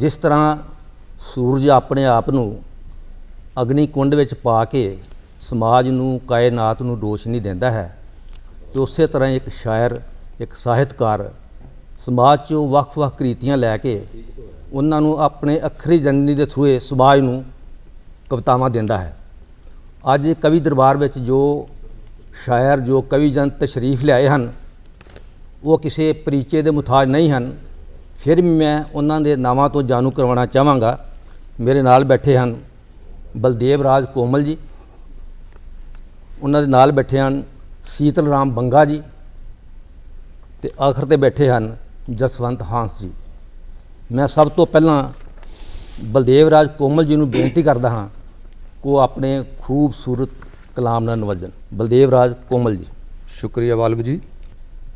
ਜਿਸ ਤਰ੍ਹਾਂ ਸੂਰਜ ਆਪਣੇ ਆਪ ਨੂੰ ਅਗਨੀ ਕੁੰਡ ਵਿੱਚ ਪਾ ਕੇ ਸਮਾਜ ਨੂੰ, ਕਾਇਨਾਤ ਨੂੰ ਰੋਸ਼ਨੀ ਦਿੰਦਾ ਹੈ ਤੇ ਉਸੇ ਤਰ੍ਹਾਂ ਇੱਕ ਸ਼ਾਇਰ, ਇੱਕ ਸਾਹਿਤਕਾਰ ਸਮਾਜ 'ਚੋਂ ਵੱਖ-ਵੱਖ ਕ੍ਰਿਤੀਆਂ ਲੈ ਕੇ ਉਹਨਾਂ ਨੂੰ ਆਪਣੇ ਅੱਖਰੀ ਜਨਨੀ ਦੇ ਥਰੂ ਸਮਾਜ ਨੂੰ ਕਵਿਤਾਵਾਂ ਦਿੰਦਾ ਹੈ। ਅੱਜ ਕਵੀ ਦਰਬਾਰ ਵਿੱਚ ਜੋ ਸ਼ਾਇਰ, ਜੋ ਕਵੀ ਜਨ ਤਸ਼ਰੀਫ ਲਿਆਏ ਹਨ, ਉਹ ਕਿਸੇ ਪਰਿਚੇ ਦੇ ਮੁਤਾਜ ਨਹੀਂ ਹਨ। ਫਿਰ ਵੀ ਮੈਂ ਉਹਨਾਂ ਦੇ ਨਾਵਾਂ ਤੋਂ ਜਾਣੂ ਕਰਵਾਉਣਾ ਚਾਹਾਂਗਾ। ਮੇਰੇ ਨਾਲ ਬੈਠੇ ਹਨ ਬਲਦੇਵ ਰਾਜ ਕੋਮਲ ਜੀ। ਉਹਨਾਂ ਦੇ ਨਾਲ ਬੈਠੇ ਹਨ ਸੀਤਲ ਰਾਮ ਬੰਗਾ ਜੀ ਤੇ ਆਖਰ ਤੇ ਬੈਠੇ ਹਨ ਜਸਵੰਤ ਹਾਂਸ ਜੀ। ਮੈਂ ਸਭ ਤੋਂ ਪਹਿਲਾਂ ਬਲਦੇਵ ਰਾਜ ਕੋਮਲ ਜੀ ਨੂੰ ਬੇਨਤੀ ਕਰਦਾ ਹਾਂ ਕਿ ਉਹ ਆਪਣੇ ਖੂਬਸੂਰਤ ਕਲਾਮ ਨਾਲ ਨਵਾਜਣ। ਬਲਦੇਵ ਰਾਜ ਕੋਮਲ ਜੀ। ਸ਼ੁਕਰੀਆ ਵਾਲਬ ਜੀ।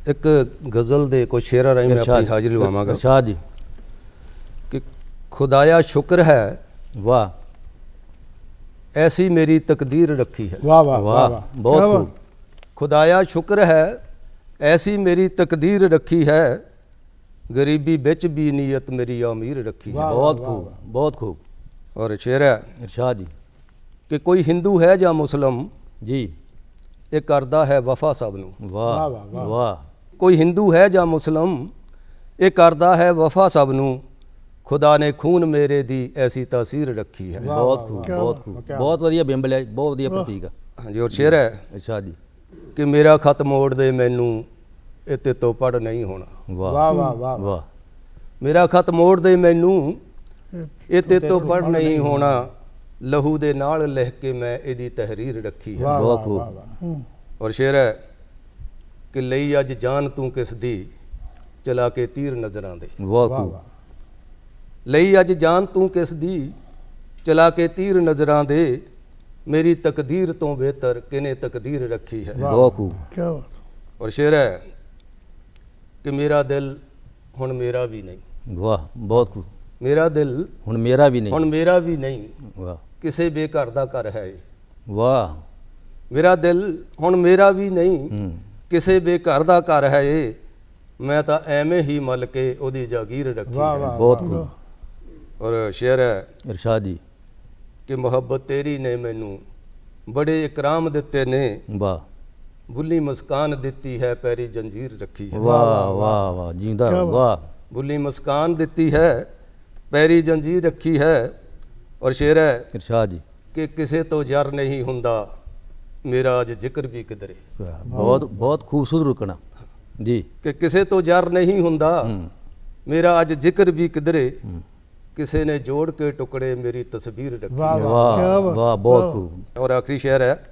ਇੱਕ ਗਜ਼ਲ ਦੇ ਕੁਝ ਸ਼ੇਰਾਂ ਰਾਹੀਂ ਮੈਂ ਆਪਣੀ ਹਾਜ਼ਰੀ ਲਵਾਵਾਂਗਾ। ਇਰਸ਼ਾਦ ਜੀ। ਕਿ ਖੁਦਾਇਆ ਸ਼ੁਕਰ ਹੈ ਵਾਹ ਐਸੀ ਮੇਰੀ ਤਕਦੀਰ ਰੱਖੀ ਹੈ। ਵਾਹ ਵਾਹ ਵਾਹ ਬਹੁਤ ਖੂਬ। ਖੁਦਾਇਆ ਸ਼ੁਕਰ ਹੈ ਐਸੀ ਮੇਰੀ ਤਕਦੀਰ ਰੱਖੀ ਹੈ ਗਰੀਬੀ ਵਿੱਚ ਵੀ ਨੀਅਤ ਮੇਰੀ ਅਮੀਰ ਰੱਖੀ ਹੈ। ਬਹੁਤ ਖੂਬ ਬਹੁਤ ਖੂਬ। ਔਰ ਸ਼ੇਰ ਹੈ ਇਰਸ਼ਾਦ ਜੀ। ਕਿ ਕੋਈ ਹਿੰਦੂ ਹੈ ਜਾਂ ਮੁਸਲਮ ਜੀ। ਇਹ ਕਰਦਾ ਹੈ ਵਫਾ ਸਭ ਨੂੰ। ਵਾਹ, ਵਾਹ। ਵਾਹ। ਕੋਈ ਹਿੰਦੂ ਹੈ ਜਾਂ ਮੁਸਲਮ ਇਹ ਕਰਦਾ ਹੈ ਵਫਾ ਸਭ ਨੂੰ। ਖੁਦਾ ਨੇ ਖੂਨ ਮੇਰੇ ਦੀ ਐਸੀ ਤਾਸੀਰ ਰੱਖੀ ਹੈ। ਬਹੁਤ ਖੂਬ ਬਹੁਤ ਖੂਬ। ਬਹੁਤ ਵਧੀਆ ਬਿੰਬਲ ਹੈ ਬਹੁਤ ਵਧੀਆ ਪ੍ਰਤੀਕ ਹੈ ਹਾਂਜੀ ਔਰ ਸ਼ੇਰ ਹੈ? ਇਰਸ਼ਾਦ ਜੀ। ਕਿ ਮੇਰਾ ਖਤ ਮੋੜ ਦੇ ਮੈਨੂੰ ਇਹ ਤੇ ਤੋਂ ਪੜ ਨਹੀਂ ਹੋਣਾ। ਵਾਹ। ਵਾਹ ਵਾਹ ਵਾਹ ਮੇਰਾ ਖਤ ਮੋੜ ਦੇ ਮੈਨੂੰ ਇਹ ਤੇ ਤੋਂ ਪੜ ਨਹੀਂ ਹੋਣਾ। ਲਹੂ ਦੇ ਨਾਲ ਲਿਖ ਕੇ ਮੈਂ ਇਹਦੀ ਤਹਿਰੀਰ ਰੱਖੀ ਹੈ। ਬਹੁਤ ਖੂਬ। ਔਰ ਸ਼ੇਰ ਹੈ? ਕਿ ਲਈ ਅੱਜ ਜਾਨ ਤੂੰ ਕਿਸ ਦੀ? ਚਲਾ ਕੇ ਤੀਰ ਨਜ਼ਰਾਂ ਦੇ। ਵਾਹ ਵਾਹ ਲਈ ਅੱਜ ਜਾਨ ਤੂੰ ਕਿਸ ਦੀ? ਚਲਾ ਕੇ ਤੀਰ ਨਜ਼ਰਾਂ ਦੇ। ਮੇਰੀ ਤਕਦੀਰ ਤੋਂ ਬਿਹਤਰ ਕਿਨੇ ਤਕਦੀਰ ਰੱਖੀ ਹੈ? ਬਹੁਤ ਖੂਬ ਕੀ। ਬਾਤ ਔਰ ਸ਼ੇਰ ਹੈ ਕਿ ਮੇਰਾ ਦਿਲ ਹੁਣ ਮੇਰਾ ਵੀ ਨਹੀਂ। ਵਾਹ ਬਹੁਤ ਖੂਬ ਮੇਰਾ ਦਿਲ ਹੁਣ ਮੇਰਾ ਵੀ ਨਹੀਂ। ਹੁਣ ਮੇਰਾ ਵੀ ਨਹੀਂ। ਵਾਹ। ਕਿਸੇ ਬੇਘਰ ਦਾ ਘਰ ਹੈ ਇਹ। ਵਾਹ। ਮੇਰਾ ਦਿਲ ਹੁਣ ਮੇਰਾ ਵੀ ਨਹੀਂ। ਹੂੰ। ਕਿਸੇ ਬੇਘਰ ਦਾ ਘਰ ਹੈ ਇਹ ਮੈਂ ਤਾਂ ਐਵੇਂ ਹੀ ਮਲ ਕੇ ਉਹਦੀ ਜਾਗੀਰ ਰੱਖੀ ਵਾਹ ਹੈ। ਵਾਹ ਬਹੁਤ ਖੂਬ। ਔਰ ਸ਼ੇਰ ਹੈ ਇਰਸ਼ਾਦ ਜੀ। ਕਿ ਮੁਹੱਬਤ ਤੇਰੀ ਨੇ ਮੈਨੂੰ ਬੜੇ ਇਕਰਾਮ ਦਿੱਤੇ ਨੇ। ਵਾਹ। ਬੁੱਲੀ ਮੁਸਕਾਨ ਦਿੱਤੀ ਹੈ ਪੈਰੀ ਜੰਜੀਰ ਰੱਖੀ ਹੈ। ਵਾਹ ਵਾਹ ਵਾਹ ਜਿੰਦਾ ਵਾਹ। ਬੁੱਲੀ ਮੁਸਕਾਨ ਦਿੱਤੀ ਹੈ ਪੈਰੀ ਜੰਜੀਰ ਰੱਖੀ ਹੈ। ਔਰ ਸ਼ੇਰ ਹੈ ਇਰਸ਼ਾਦ ਜੀ। ਕਿ ਕਿਸੇ ਤੋਂ ਜਰ ਨਹੀਂ ਹੁੰਦਾ। ਮੇਰਾ ਅੱਜ ਜ਼ਿਕਰ ਵੀ ਕਿਧਰੇ। ਬਹੁਤ ਬਹੁਤ ਖੂਬਸੂਰਤ ਰੁਕਣਾ। ਜੀ। ਕਿ ਕਿਸੇ ਤੋਂ ਜਰ ਨਹੀਂ ਹੁੰਦਾ। ਮੇਰਾ ਅੱਜ ਜ਼ਿਕਰ ਵੀ ਕਿਧਰੇ। ਕਿਸੇ ਨੇ ਜੋੜ ਕੇ ਟੁਕੜੇ ਮੇਰੀ ਤਸਵੀਰ ਰੱਖੀ। ਵਾਹ ਵਾਹ ਬਹੁਤ ਖੂਬ। ਔਰ ਆਖਰੀ ਸ਼ੇਰ ਹੈ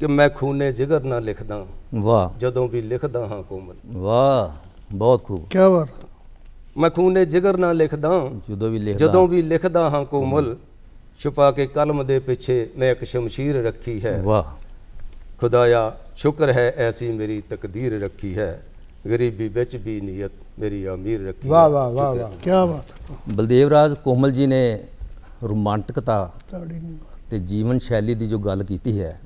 ਕਿ ਮੈਂ ਖੂਨੇ ਜਿਗਰ ਨਾ ਲਿਖਦਾ। ਵਾਹ। ਜਦੋਂ ਵੀ ਲਿਖਦਾ ਹਾਂ ਕੋਮਲ। ਵਾਹ ਬਹੁਤ ਖੂਬ। ਕੀ ਬਾਤ। ਮੈਂ ਖੂਨੇ ਜਿਗਰ ਨਾ ਲਿਖਦਾ। ਜਦੋਂ ਵੀ ਲਿਖਦਾ। ਜਦੋਂ ਵੀ ਲਿਖਦਾ ਹਾਂ ਕੋਮਲ ਛੁਪਾ ਕੇ ਕਲਮ ਦੇ ਪਿੱਛੇ ਮੈਂ ਇੱਕ ਸ਼ਮਸ਼ੀਰ ਰੱਖੀ ਹੈ। ਵਾਹ। ਖੁਦਾਇਆ ਸ਼ੁਕਰ ਹੈ ਐਸੀ ਮੇਰੀ ਤਕਦੀਰ ਰੱਖੀ ਹੈ। ਗਰੀਬੀ ਵਿੱਚ ਵੀ ਨੀਅਤ ਮੇਰੀ ਅਮੀਰ ਰੱਖੀ ਵਾਹ। ਵਾਹ ਵਾਹ ਵਾਹ। ਕੀ ਬਾਤ ਬਲਦੇਵ ਰਾਜ ਕੋਮਲ ਜੀ ਨੇ ਰੋਮਾਂਟਿਕਤਾ ਤਾੜੀ ਨਹੀਂ। ਤੇ ਜੀਵਨ ਸ਼ੈਲੀ ਦੀ ਜੋ ਗੱਲ ਕੀਤੀ ਹੈ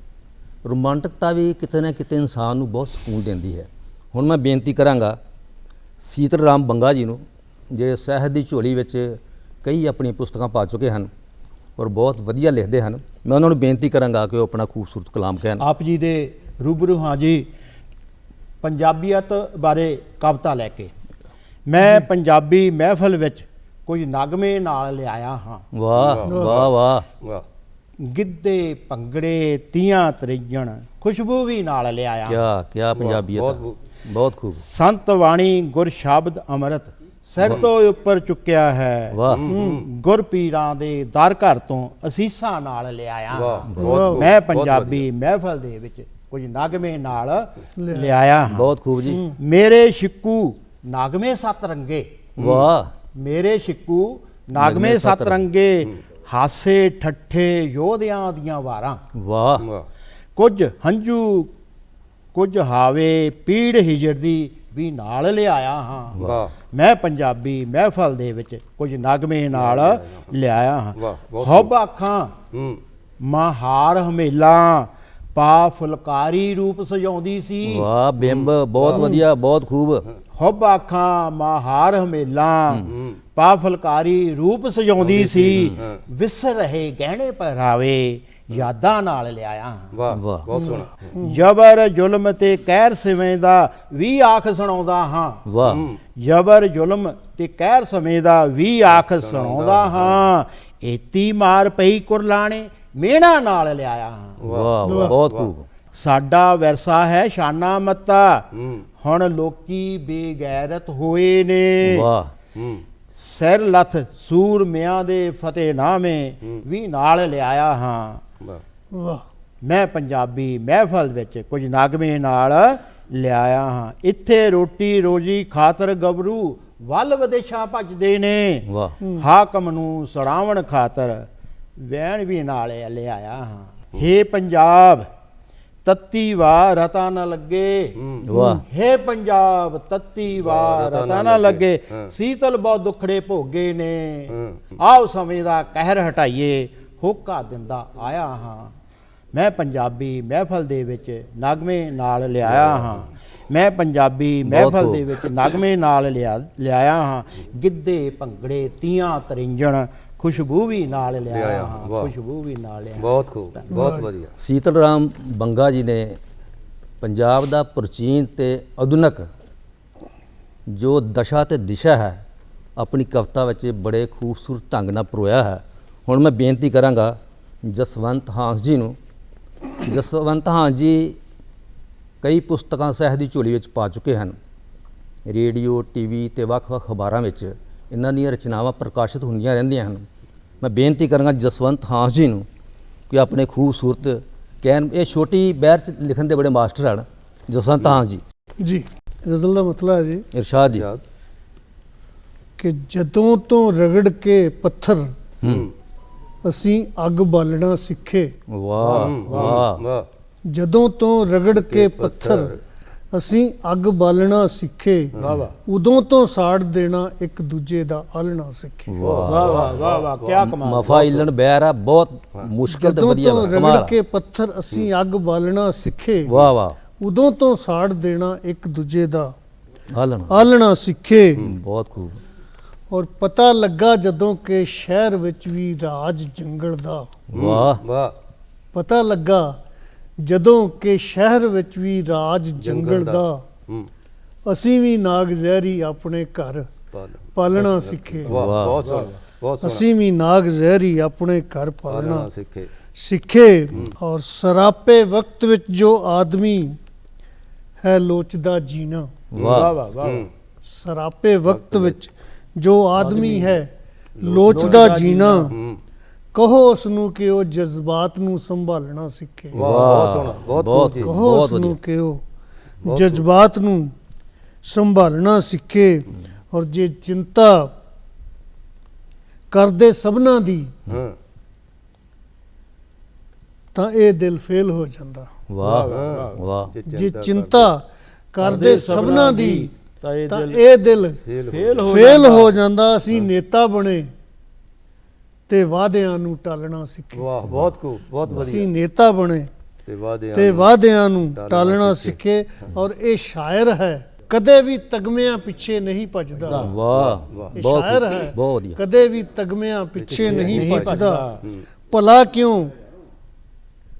ਰੋਮਾਂਟਿਕਤਾ ਵੀ ਕਿਤੇ ਨਾ ਕਿਤੇ ਇਨਸਾਨ ਨੂੰ ਬਹੁਤ ਸਕੂਨ ਦਿੰਦੀ ਹੈ। ਹੁਣ ਮੈਂ ਬੇਨਤੀ ਕਰਾਂਗਾ ਸੀਤਲ ਰਾਮ ਬੰਗਾ ਜੀ ਨੂੰ ਜੇ ਸਾਹਿਤ ਦੀ ਝੋਲੀ ਵਿੱਚ ਕਈ ਆਪਣੀਆਂ ਪੁਸਤਕਾਂ ਪਾ ਚੁੱਕੇ ਹਨ ਔਰ ਬਹੁਤ ਵਧੀਆ ਲਿਖਦੇ ਹਨ। ਮੈਂ ਉਹਨਾਂ ਨੂੰ ਬੇਨਤੀ ਕਰਾਂਗਾ ਕਿ ਉਹ ਆਪਣਾ ਖੂਬਸੂਰਤ ਕਲਾਮ ਕਹਿਣ। ਆਪ ਜੀ ਦੇ ਰੂਬਰੂ ਹਾਂ ਜੀ ਪੰਜਾਬੀਅਤ ਬਾਰੇ ਕਵਿਤਾ ਲੈ ਕੇ। ਮੈਂ ਪੰਜਾਬੀ ਮਹਿਫਲ ਵਿੱਚ ਕੁਝ ਨਗਮੇ ਨਾਲ ਲਿਆਇਆ ਹਾਂ। ਵਾਹ ਵਾਹ ਵਾਹ ਗਿੱਧੇ ਭੰਗੜੇ ਤੀਆਂ ਤਰੀਜਣ ਖੁਸ਼ਬੂ ਵੀ ਨਾਲ ਲਿਆਇਆ। ਕਿਆ ਕਿਆ ਪੰਜਾਬੀਅਤ। ਬਹੁਤ- ਖੂਬ। ਸੰਤ ਬਾਣੀ ਗੁਰ ਸ਼ਬਦ ਅੰਮ੍ਰਿਤ। ਸਿਰ ਤੋਂ ਉੱਪਰ ਚੁੱਕਿਆ ਹੈ। ਵਾਹ। ਗੁਰ ਪੀਰਾਂ ਦੇ ਦਰ ਘਰ ਤੋਂ ਅਸੀਸਾਂ ਨਾਲ ਲਿਆਇਆ ਮੈਂ ਪੰਜਾਬੀ ਮਹਿਫਲ ਦੇ ਵਿੱਚ ਕੁਝ ਨਗਮੇ ਨਾਲ ਲਿਆਇਆ ਬਹੁਤ ਖੂਬ ਜੀ। ਮੇਰੇ ਸ਼ਿੱਕੂ ਨਾਗਮੇ ਸੱਤ ਰੰਗੇ। ਵਾਹ। ਮੇਰੇ ਸ਼ਿੱਕੂ ਨਾਗਮੇ ਸੱਤ ਰੰਗੇ। ਹਾਸੇ ਠੱਠੇ ਯੋਧਿਆਂ ਦੀਆਂ ਵਾਰਾਂ। ਵਾਹ। ਕੁਝ ਹੰਝੂ ਕੁਝ ਹਾਵੇ ਪੀੜ ਹਿਜਰ ਦੀ ਵੀ ਨਾਲ ਲਿਆਇਆ ਹਾਂ। ਮੈਂ ਪੰਜਾਬੀ ਮਹਿਫਲ ਦੇ ਵਿੱਚ ਕੁਝ ਨਗਮੇ ਨਾਲ ਲਿਆਇਆ ਹਾਂ। ਹੁਬ ਅੱਖਾਂ ਮਹਾਰ ਹਮੇਲਾ ਪਾ ਫੁਲਕਾਰੀ ਰੂਪ ਸਜਾਉਂਦੀ ਸੀ। ਵਾਹ ਬਿੰਬ ਬਹੁਤ ਵਧੀਆ ਬਹੁਤ ਖੂਬ। ਹੁਬ ਅੱਖਾਂ ਮਹਾਰ ਹਮੇਲਾ ਪਾ ਫੁਲਕਾਰੀ ਰੂਪ ਸਜਾਉਂਦੀ ਸੀ ਵਿਸਰ ਰਹੇ ਗਹਿਣੇ ਪਹਿਰਾਵੇ ਯਾਦਾਂ ਨਾਲ ਲਿਆਇਆ। ਵਾਹ ਵਾਹ। ਬਹੁਤ ਸੋਹਣਾ। ਜਬਰ ਜ਼ੁਲਮ ਤੇ ਕਹਿਰ ਸਿਵੇਂ ਦਾ ਵੀ ਆਖ ਸੁਣਾਉਂਦਾ ਹਾਂ। ਵਾਹ। ਜਬਰ ਜ਼ੁਲਮ ਤੇ ਕਹਿਰ ਸਮੇਂ ਦਾ ਵੀ ਆਖ ਸੁਣਾਉਂਦਾ ਹਾਂ। ਏਤੀ ਮਾਰ ਪਈ ਕੁਰਲਾਣੇ ਮਿਹਣਾ ਨਾਲ ਲਿਆਇਆ। ਹਾਂ ਵਾਹ ਵਾਹ ਬਹੁਤ ਖੂਬ। ਸਾਡਾ ਵਿਰਸਾ ਹੈ ਸ਼ਾਨਾ ਮੱਤਾ। ਹੁਣ ਲੋਕੀ ਬੇਗੈਰਤ ਹੋਏ ਨੇ। ਵਾਹ। ਸਿਰ ਲੱਥ ਸੂਰਮਿਆਂ ਦੇ ਫਤਿਹਨਾਮੇ ਵੀ ਨਾਲ ਲਿਆਇਆ ਹਾਂ। ਵਾਹ। ਮੈਂ ਪੰਜਾਬੀ ਮਹਿਫਲ ਵਿੱਚ ਕੁਝ ਨਾਗਮੇ ਨਾਲ ਲਿਆਇਆ ਹਾਂ। ਇੱਥੇ ਰੋਟੀ ਰੋਜੀ ਖਾਤਰ ਗੱਭਰੂ ਵੱਲ ਵਿਦੇਸ਼ਾਂ ਭੱਜਦੇ ਨੇ। ਵਾਹ। ਹਾਕਮ ਨੂੰ ਸੜਾਵਣ ਖਾਤਰ ਵੈਣ ਵੀ ਨਾਲ ਲਿਆਇਆ ਹਾਂ। ਹੇ ਪੰਜਾਬ ਤੱਤੀ ਵਾ ਰਤਾ ਨਾ ਲੱਗੇ। ਵਾਹ। ਹੇ ਪੰਜਾਬ ਤੱਤੀ ਵਾ ਰਤਾ ਨਾ ਲੱਗੇ। ਸੀਤਲ ਬਹੁਤ ਦੁਖੜੇ ਭੋਗੇ ਨੇ। ਆਓ ਸਮੇਂ ਦਾ ਕਹਿਰ ਹਟਾਈਏ। ਹੋਕਾ ਦਿੰਦਾ ਆਇਆ ਹਾਂ। ਮੈਂ ਪੰਜਾਬੀ ਮਹਿਫਲ ਦੇ ਵਿੱਚ ਨਗਮੇ ਨਾਲ ਲਿਆਇਆ ਹਾਂ। ਮੈਂ ਪੰਜਾਬੀ ਮਹਿਫਲ। ਦੇ ਵਿੱਚ ਨਗਮੇ ਨਾਲ ਲਿਆ ਲਿਆਇਆ ਹਾਂ। ਗਿੱਧੇ ਭੰਗੜੇ ਤੀਆਂ ਤਰਿੰਜਣ ਖੁਸ਼ਬੂ ਵੀ ਨਾਲ ਲਿਆਇਆ ਹਾਂ। ਖੁਸ਼ਬੂ ਵੀ ਨਾਲ ਲਿਆਇਆ। ਬਹੁਤ ਖੂਬ। ਬਹੁਤ ਵਧੀਆ। ਸੀਤਲ ਰਾਮ ਬੰਗਾ ਜੀ ਨੇ ਪੰਜਾਬ ਦਾ ਪ੍ਰਾਚੀਨ ਤੇ ਆਧੁਨਿਕ ਜੋ ਦਸ਼ਾ ਤੇ ਦਿਸ਼ਾ ਹੈ ਆਪਣੀ ਕਵਿਤਾ ਵਿੱਚ ਬੜੇ ਖੂਬਸੂਰਤ ਢੰਗ ਨਾਲ ਪਰੋਇਆ ਹੈ। ਹੁਣ ਮੈਂ ਬੇਨਤੀ ਕਰਾਂਗਾ ਜਸਵੰਤ ਹਾਂਸ ਜੀ ਨੂੰ। ਜਸਵੰਤ ਹਾਂਸ ਜੀ ਕਈ ਪੁਸਤਕਾਂ ਸਾਹਿਤ ਦੀ ਝੋਲੀ ਵਿੱਚ ਪਾ ਚੁੱਕੇ ਹਨ। ਰੇਡੀਓ ਟੀਵੀ ਤੇ ਵੱਖ-ਵੱਖ ਅਖਬਾਰਾਂ ਵਿੱਚ ਇਹਨਾਂ ਦੀਆਂ ਰਚਨਾਵਾਂ ਪ੍ਰਕਾਸ਼ਿਤ ਹੁੰਦੀਆਂ ਰਹਿੰਦੀਆਂ ਹਨ। ਮੈਂ ਬੇਨਤੀ ਕਰਾਂਗਾ ਜਸਵੰਤ ਹਾਂਸ ਜੀ ਨੂੰ ਕਿ ਆਪਣੇ ਖੂਬਸੂਰਤ ਕਹਿਣ ਇਹ ਛੋਟੀ ਬਹਿਰ ਚ ਲਿਖਣ ਦੇ ਬੜੇ ਮਾਸਟਰ ਹਨ। ਜਸਵੰਤ ਹਾਂਸ ਜੀ। ਜੀ ਗਜ਼ਲ ਦਾ ਮਤਲਬ ਹੈ ਜੀ ਇਰਸ਼ਾਦ ਜੀ। ਯਾਦ ਕਿ ਜਦੋਂ ਤੋਂ ਰਗੜ ਕੇ ਪੱਥਰ ਹੂੰ। ਅਸੀਂ ਅੱਗ ਬਾਲਣਾ ਸਿੱਖੇ। ਵਾਹ ਵਾਹ। ਵਾਹ। ਜਦੋਂ ਤੋਂ ਰਗੜ ਕੇ ਪੱਥਰ। ਅਸੀਂ ਅੱਗ ਬਾਲਣਾ ਸਿੱਖੇ। ਵਾਹ ਵਾਹ। ਉਦੋਂ ਤੋਂ ਸਾੜ ਦੇਣਾ ਇੱਕ ਦੂਜੇ ਦਾ ਆਲਣਾ ਸਿੱਖੇ। ਵਾਹ। ਵਾਹ ਵਾਹ ਵਾਹ ਕੀ ਕਮਾਲ। ਮਫਾ ਇਲਨ ਬਹਿਰ ਆ ਬਹੁਤ ਮੁਸ਼ਕਲ ਤੇ ਜਦੋਂ ਵਧੀਆ ਕਮਾਲ ਰਗੜ ਆ। ਕੇ ਪੱਥਰ ਅਸੀਂ ਅੱਗ ਬਾਲਣਾ ਸਿੱਖੇ। ਵਾਹ ਵਾਹ। ਉਦੋਂ ਤੋਂ ਸਾੜ ਦੇਣਾ ਇੱਕ ਦੂਜੇ ਦਾ ਹਾਲਣ ਆਲਣਾ ਸਿੱਖੇ। ਬਹੁਤ ਖੂਬ। ਔਰ ਪਤਾ ਲੱਗਾ ਜਦੋਂ ਕਿ ਸ਼ਹਿਰ ਵਿੱਚ ਵੀ ਰਾਜ ਜੰਗਲ ਦਾ। ਵਾਹ। ਵਾਹ। ਪਤਾ ਲੱਗਾ ਜਦੋਂ ਕਿ ਸ਼ਹਿਰ ਵਿੱਚ ਵੀ ਰਾਜ ਜੰਗਲ ਦਾ। ਅਸੀਂ ਵੀ ਨਾਗ ਜ਼ਹਿਰੀ ਆਪਣੇ ਘਰ ਪਾਲ ਪਾਲਣਾ ਸਿੱਖੇ। ਵਾਹ ਵਾਹ। ਬਹੁਤ ਸੋਹਣਾ ਬਹੁਤ ਸੋਹਣਾ। ਅਸੀਂ ਵੀ ਨਾਗ ਜ਼ਹਿਰੀ ਆਪਣੇ ਘਰ ਪਾਲਣਾ ਸਿੱਖੇ। ਸਿੱਖੇ ਔਰ ਸਰਾਪੇ ਵਕਤ ਵਿੱਚ ਜੋ ਆਦਮੀ ਹੈ ਲੋਚਦਾ ਜੀਣਾ। ਵਾਹ। ਵਾਹ ਵਾਹ ਸਰਾਪੇ ਵਕਤ ਵਿੱਚ ਜੋ ਆਦਮੀ ਹੈ ਲੋਚਦਾ ਜੀਣਾ। ਕਹੋ ਉਸ ਨੂੰ ਕਿ ਉਹ ਜਜ਼ਬਾਤ ਨੂੰ ਸੰਭਾਲਣਾ ਸਿੱਖੇ। ਵਾਹ ਬਹੁਤ ਸੋਹਣਾ ਬਹੁਤ ਜੀ ਕਹੋ ਉਸ ਵਧੀਆ। ਨੂੰ ਕਿ ਉਹ ਜਜ਼ਬਾਤ ਨੂੰ ਸੰਭਾਲਣਾ ਸਿੱਖੇ ਔਰ ਜੇ ਚਿੰਤਾ ਕਰਦੇ ਸਭਨਾ ਦੀ ਹਾਂ। ਤਾਂ ਇਹ ਦਿਲ ਫੇਲ ਹੋ ਜਾਂਦਾ। ਵਾਹ ਹਾਂ। ਵਾਹ ਜੇ ਚਿੰਤਾ ਕਰਦੇ ਸਭਨਾ ਦੀ ਤਾਂ ਇਹ ਦਿਲ ਇਹ ਦਿਲ ਫੇਲ ਹੋ ਫੇਲ ਹੋ ਫੇਲ ਜਾਂਦਾ। ਅਸੀਂ ਨੇਤਾ ਬਣੇ ਤੇ ਵਾਅਦਿਆਂ ਨੂੰ ਟਾਲਣਾ ਸਿੱਖੇ ਵਾਹ ਬਹੁਤ ਖੂਬ ਬਹੁਤ ਅਸੀਂ ਵਧੀਆ। ਨੇਤਾ ਬਣੇ ਤੇ ਵਾਦੇ ਤੇ ਵਾਅਦਿਆਂ ਨੂੰ ਟਾਲਣਾ ਸਿੱਖੇ ਔਰ ਇਹ ਸ਼ਾਇਰ ਹੈ। ਕਦੇ ਵੀ ਤਗਮਿਆਂ ਪਿੱਛੇ ਨਹੀਂ ਭੱਜਦਾ। ਵਾਹ ਬਹੁਤ ਸ਼ਾਇਰ ਹੈ। ਬਹੁਤ ਵਧੀਆ। ਕਦੇ ਵੀ ਤਗਮਿਆਂ ਪਿੱਛੇ ਨਹੀਂ ਭੱਜਦਾ। ਭਲਾ ਕਿਉਂ?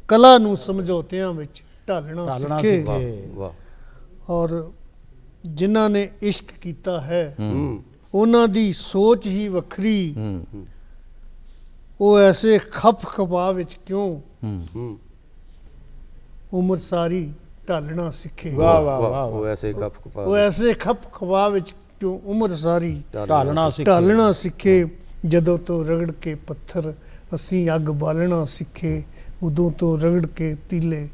ਕਲਾ ਨੂੰ ਸਮਝੌਤਿਆਂ ਵਿੱਚ ਢਾਲਣਾ ਸਿੱਖੇ। ਸਿੱਖੇ। ਵਾਹ। ਔਰ ਜਿਨ੍ਹਾਂ ਨੇ ਇਸ਼ਕ ਕੀਤਾ ਹੈ ਹੂੰ। ਉਹਨਾਂ ਦੀ ਸੋਚ ਹੀ ਵੱਖਰੀ। ਹੂੰ। ਉਹ ਐਸੇ ਖਪ ਖਪਾ ਵਿੱਚ ਕਿਉਂ ਉਮਰ ਸਾਰੀ ਢਾਲਣਾ ਸਿੱਖੇ? ਵਾਹ ਵਾਹ ਵਾਹ ਉਹ ਐਸੇ ਕੱਪ ਕਪਾ ਉਹ ਐਸੇ ਖਪ ਖਪਾ ਵਿੱਚ ਕਿਉਂ ਉਮਰ ਸਾਰੀ ਢਾਲਣਾ ਸਿੱਖੇ। ਢਾਲਣਾ ਸਿੱਖੇ? ਜਦੋਂ ਤੋਂ ਰਗੜ ਕੇ ਪੱਥਰ ਅਸੀਂ ਅੱਗ ਬਾਲਣਾ ਸਿੱਖੇ ਉਦੋਂ ਤੋਂ ਰਗੜ ਕੇ ਤੀਲੇ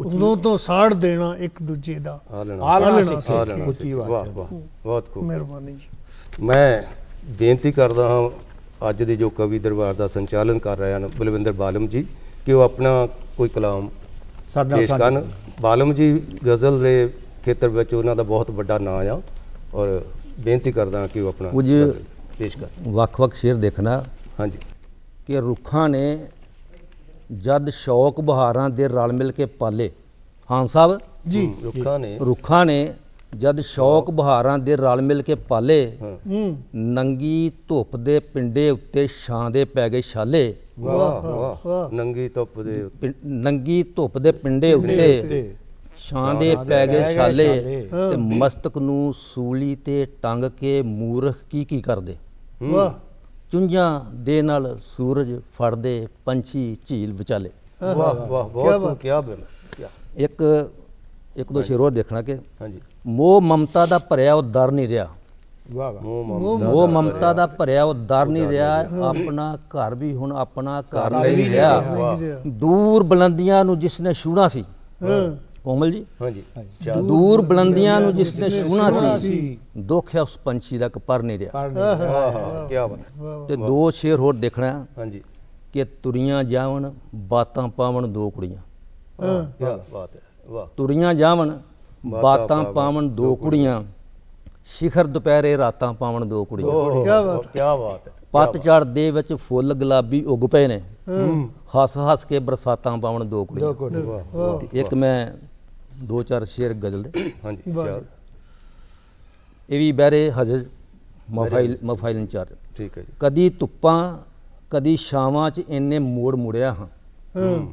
ਉਦੋਂ ਤੋਂ ਸਾੜ ਦੇਣਾ ਇੱਕ ਦੂਜੇ ਦਾ। ਆਲਣਾ ਸਿੱਖੇ ਵਾਹ। ਵਾਹ ਬਹੁਤ ਖੂਬ ਮਿਹਰਬਾਨੀ ਜੀ। ਮੈਂ ਬੇਨਤੀ ਕਰਦਾ ਹਾਂ ਅੱਜ ਦੇ ਜੋ ਕਵੀ ਦਰਬਾਰ ਦਾ ਸੰਚਾਲਨ ਕਰ ਰਹੇ ਹਨ ਬਲਵਿੰਦਰ ਬਾਲਮ ਜੀ ਕਿ ਉਹ ਆਪਣਾ ਕੋਈ ਕਲਾਮ ਸਾਡਾ ਪੇਸ਼ ਕਰਨ। ਬਾਲਮ ਜੀ ਗਜ਼ਲ ਦੇ ਖੇਤਰ ਵਿੱਚ ਉਹਨਾਂ ਦਾ ਬਹੁਤ ਵੱਡਾ ਨਾਂ ਆ ਔਰ ਬੇਨਤੀ ਕਰਦਾ ਹਾਂ ਕਿ ਉਹ ਆਪਣਾ ਕੁਝ- ਪੇਸ਼ ਕਰਨ। ਵੱਖ-ਵੱਖ ਸ਼ੇਰ ਦੇਖਣਾ ਹਾਂਜੀ। ਕਿ ਰੁੱਖਾਂ ਨੇ ਜਦ ਸ਼ੌਕ ਬਹਾਰਾਂ ਦੇ ਰਲ ਮਿਲ ਕੇ ਪਾਲੇ। ਹਾਂ ਸਾਹਿਬ? ਜੀ। ਰੁੱਖਾਂ ਨੇ। ਰੁੱਖਾਂ ਨੇ ਜਦ ਸ਼ੌਕ ਬਹਾਰਾਂ ਦੇ ਰਲ ਮਿਲ ਕੇ ਪਾਲੇ ਹੂੰ। ਨੰਗੀ ਧੁੱਪ ਦੇ ਪਿੰਡੇ ਉੱਤੇ ਛਾਂ ਦੇ ਪੈ ਗਏ ਛਾਲੇ। ਵਾਹ ਵਾਹ ਨੰਗੀ ਧੁੱਪ ਦੇ ਉੱਤੇ। ਪਿੰ- ਨੰਗੀ ਧੁੱਪ ਦੇ ਪਿੰਡੇ ਉੱਤੇ ਛਾਂ ਦੇ ਪੈ ਗਏ ਛਾਲੇ ਤੇ ਮਸਤਕ ਨੂੰ ਸੂਲੀ ਤੇ ਟੰਗ ਕੇ ਮੂਰਖ ਕੀ ਕੀ ਕਰਦੇ ਵਾਹ। ਚੁੰਝਾਂ ਦੇ ਨਾਲ ਸੂਰਜ ਫੜਦੇ ਪੰਛੀ ਝੀਲ ਵਿਚਾਲੇ। ਵਾਹ ਵਾਹ ਬਹੁਤ ਕੀ ਬਿਲ ਇੱਕ ਇੱਕ ਦੋ ਸ਼ੇਰ ਹੋਰ ਦੇਖਣਾ ਕਿ ਹਾਂਜੀ। ਮੋਹ ਮਮਤਾ ਦਾ ਭਰਿਆ ਉਹ ਦਰ ਨਹੀਂ ਰਿਹਾ। ਵਾਹ ਵਾਹ। ਮਮਤਾ ਦਾ ਭਰਿਆ। ਉਹ ਦਰ ਨਹੀਂ ਰਿਹਾ ਆਪਣਾ ਘਰ ਵੀ ਹੁਣ ਆਪਣਾ ਘਰ ਨਹੀਂ ਰਿਹਾ। ਨਹੀਂ ਰਿਹਾ। ਦੂਰ ਬੁਲੰਦੀਆਂ ਨੂੰ ਜਿਸ ਨੇ ਛੂਣਾ ਸੀ ਹਾਂ। ਕੋਮਲ ਜੀ? ਹਾਂਜੀ। ਦੂਰ ਬੁਲੰਦੀਆਂ ਨੂੰ ਜਿਸ ਨੇ ਛੂਣਾ ਸੀ ਦੁੱਖ ਹੈ ਉਸ ਪੰਛੀ ਦਾ ਕਿ ਪਰ ਨਹੀਂ ਰਿਹਾ। ਕੀ ਬਾਤ ਤੇ ਦੋ ਸ਼ੇਰ ਹੋਰ ਦੇਖਣਾ ਹੈ ਹਾਂਜੀ। ਕਿ ਤੁਰੀਆਂ ਜਾਵਣ ਬਾਤਾਂ ਪਾਵਣ ਦੋ ਕੁੜੀਆਂ। ਹਾਂ। ਕੀ ਬਾਤ ਹੈ। ਵਾਹ। ਤੁਰੀਆਂ ਜਾਵਣ ਬਾਤਾਂ ਪਾਵਣ ਦੋ ਕੁੜੀਆਂ। ਸ਼ਿਖਰ ਦੁਪਹਿਰੇ ਰਾਤਾਂ ਪਾਵਣ ਦੋ ਕੁੜੀਆਂ। ਕਿਆ ਬਾਤ ਕੀ ਬਾਤ ਹੈ। ਪਤਝੜ ਦੇ ਵਿੱਚ ਫੁੱਲ ਗੁਲਾਬੀ ਉੱਗ ਪਏ ਨੇ। ਹੱਸ ਹੱਸ ਕੇ ਬਰਸਾਤਾਂ ਪਾਵਣ ਦੋ ਕੁੜੀਆਂ। ਇੱਕ ਮੈਂ ਦੋ ਚਾਰ ਸ਼ੇਰ ਗਜ਼ਲ ਦੇ। ਹਾਂਜੀ ਸ਼ਾਇਰ ਇਹ ਵੀ ਬਹਿਰੇ ਹਜਜ ਮਫਾਈਲ ਮਫਾਈਲ ਇੰਚਾਰਜ। ਠੀਕ ਹੈ ਜੀ। ਕਦੀ ਧੁੱਪਾਂ ਕਦੀ ਛਾਵਾਂ 'ਚ ਇੰਨੇ ਮੋੜ ਮੁੜਿਆ ਹਾਂ। ਹਾਂ।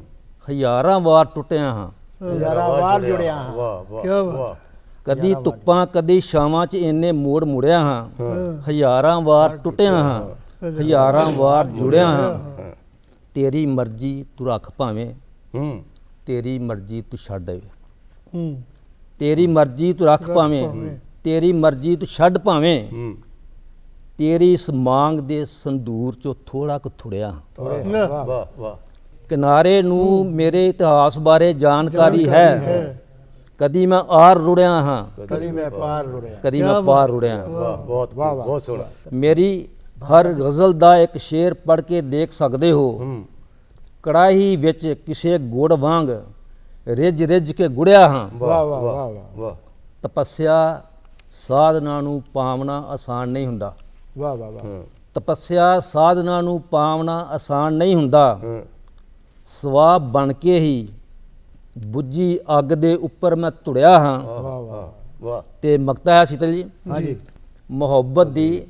ਹਜ਼ਾਰਾਂ ਵਾਰ ਟੁੱਟਿਆ ਹਾਂ। ਯਾਰਾ ਵਾਰ ਜੁੜਿਆ ਹਾਂ। ਵਾਹ ਵਾਹ ਬਾਤ। ਵਾਹ। ਕਦੀ ਧੁੱਪਾਂ ਕਦੀ ਛਾਵਾਂ 'ਚ ਇੰਨੇ ਮੋੜ ਮੁੜਿਆ ਹਾਂ। ਹਜ਼ਾਰਾਂ ਵਾਰ ਟੁੱਟਿਆ ਹਾਂ। ਹਜ਼ਾਰਾਂ ਵਾਰ ਜੁੜਿਆ ਹਾਂ। ਤੇਰੀ ਮਰਜ਼ੀ ਤੂੰ ਰੱਖ ਭਾਵੇਂ। ਹੂੰ। ਤੇਰੀ ਮਰਜ਼ੀ ਤੂੰ ਛੱਡ ਦੇ ਹੂੰ। ਤੇਰੀ ਮਰਜ਼ੀ ਤੂੰ ਰੱਖ ਭਾਵੇਂ ਤੇਰੀ ਮਰਜ਼ੀ ਤੂੰ ਛੱਡ ਭਾਵੇਂ। ਹੂੰ। ਤੇਰੀ ਇਸ ਮੰਗ ਦੇ ਸੰਦੂਰ ਚੋਂ ਥੋੜਾ ਕੁ ਥੁੜਿਆ। ਵਾਹ ਵਾਹ ਵਾਹ। ਕਿਨਾਰੇ ਨੂੰ ਮੇਰੇ ਇਤਿਹਾਸ ਬਾਰੇ ਜਾਣਕਾਰੀ ਹੈ। ਕਦੀ ਮੈਂ ਆਰ ਰੁੜਿਆ ਹਾਂ। ਕਦੀ ਮੈਂ ਪਾਰ ਰੁੜਿਆ। ਕਦੀ ਮੈਂ ਪਾਰ ਰੁੜਿਆ। ਬਹੁਤ ਬਹੁਤ ਸੋਹਣਾ। ਮੇਰੀ ਹਰ ਗਜ਼ਲ ਦਾ ਇੱਕ ਸ਼ੇਰ ਪੜ੍ਹ ਕੇ ਦੇਖ ਸਕਦੇ ਹੋ। ਹੂੰ। ਕੜਾਹੀ ਵਿੱਚ ਕਿਸੇ ਗੁੜ ਵਾਂਗ ਰਿੱਝ ਰਿੱਝ ਕੇ ਗੁੜਿਆ ਹਾਂ। ਵਾਹ ਵਾਹ ਵਾਹ ਤਪੱਸਿਆ ਸਾਧਨਾ ਨੂੰ ਪਾਵਣਾ ਆਸਾਨ ਨਹੀਂ ਹੁੰਦਾ। ਵਾਹ ਵਾਹ ਵਾਹ। ਤਪੱਸਿਆ ਸਾਧਨਾ ਨੂੰ ਪਾਵਣਾ ਆਸਾਨ ਨਹੀਂ ਹੁੰਦਾ। ਹੂੰ। ਸਵਾ ਬਣ ਕੇ ਹੀ ਬੁੱਝੀ ਅੱਗ ਦੇ ਉੱਪਰ ਮੈਂ ਤੁੜਿਆ ਹਾਂ। ਵਾਹ ਵਾਹ ਵਾਹ। ਤੇ ਮਕਤਾ ਹੈ ਸੀਤਲ ਜੀ। ਹਾਂਜੀ। ਮੁਹੱਬਤ ਦੀ